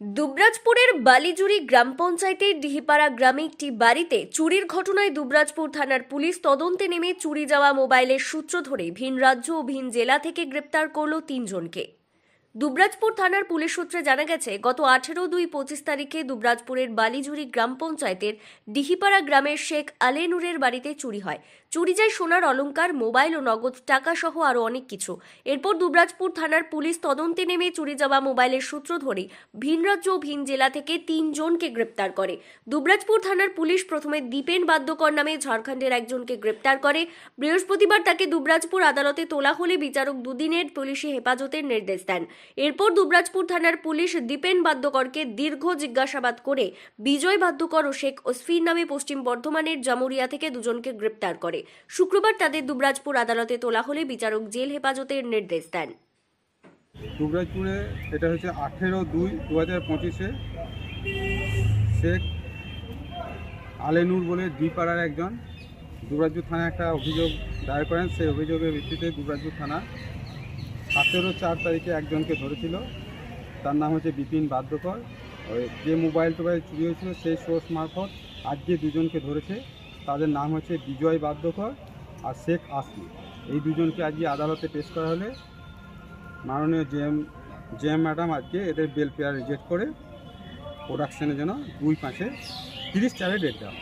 দুবরাজপুরের বালিজুড়ি গ্রাম পঞ্চায়েতের ডিহিপাড়া গ্রামে একটি বাড়িতে চুরির ঘটনায় দুবরাজপুর থানার পুলিশ তদন্তে নেমে চুরি যাওয়া মোবাইলের সূত্র ধরে ভিন রাজ্য ও ভিন জেলা থেকে গ্রেপ্তার করল তিনজনকে। দুবরাজপুর থানার পুলিশ সূত্রে জানা গেছে, গত আঠেরো দুই পঁচিশ তারিখে দুবরাজপুরের বালিজুরি গ্রাম পঞ্চায়েতের ডিহিপাড়া গ্রামের শেখ আলেনুরের বাড়িতে চুরি হয়। চুরি যায় সোনার অলঙ্কার মোবাইল ও নগদ টাকা সহ আরও অনেক কিছু। এরপর দুবরাজপুর থানার পুলিশ তদন্তে নেমে চুরি যাওয়া মোবাইলের সূত্র ধরে ভিন রাজ্য ও ভিন জেলা থেকে তিনজনকে গ্রেপ্তার করে। দুবরাজপুর থানার পুলিশ প্রথমে দীপেন বাদ্যকর নামে ঝাড়খণ্ডের একজনকে গ্রেপ্তার করে। বৃহস্পতিবার তাকে দুবরাজপুর আদালতে তোলা হলে বিচারক দুদিনের পুলিশি হেফাজতের নির্দেশ দেন। এরপর দুবরাজপুর থানার পুলিশ দীপেন বাদ্যকরকে দীর্ঘ জিজ্ঞাসাবাদ করে বিজয় বাদ্যকর ও শেখ ওসফির নামে পশ্চিম বর্ধমানের জামুরিয়া থেকে দুজনকে গ্রেপ্তার করে। শুক্রবার তাদের দুবরাজপুর আদালতে তোলা হলে বিচারক জেল হেফাজতের নির্দেশ দেন। দুবরাজপুরে এটা হচ্ছে আঠেরো দুই দু হাজার পঁচিশে শেখ আলেনুর বলে দ্বিপাড়ার একজন। দুবরাজপুর থানায় একটা অভিযোগ দায়ের করেন। সেই অভিযোগের ভিত্তিতে দুবরাজপুর থানা সতেরো চার তারিখে একজনকে ধরেছিল। তার নাম হচ্ছে বিপিন বাদ্যকর ওই যে মোবাইল টোবাইল চুরি হয়েছিল, সেই সোর্স মারফত আজকে দুজনকে ধরেছে। তাদের নাম হচ্ছে বিজয় বাদ্যকর আর শেখ আসমি। এই দুজনকে আজকে আদালতে পেশ করা হলে মাননীয় জেএম জেএম ম্যাডাম আজকে এদের বেল পেয়ার রিজেক্ট করে প্রোডাকশনের জন্য দুই পাঁচে তিরিশ চারে ডেট দেওয়া।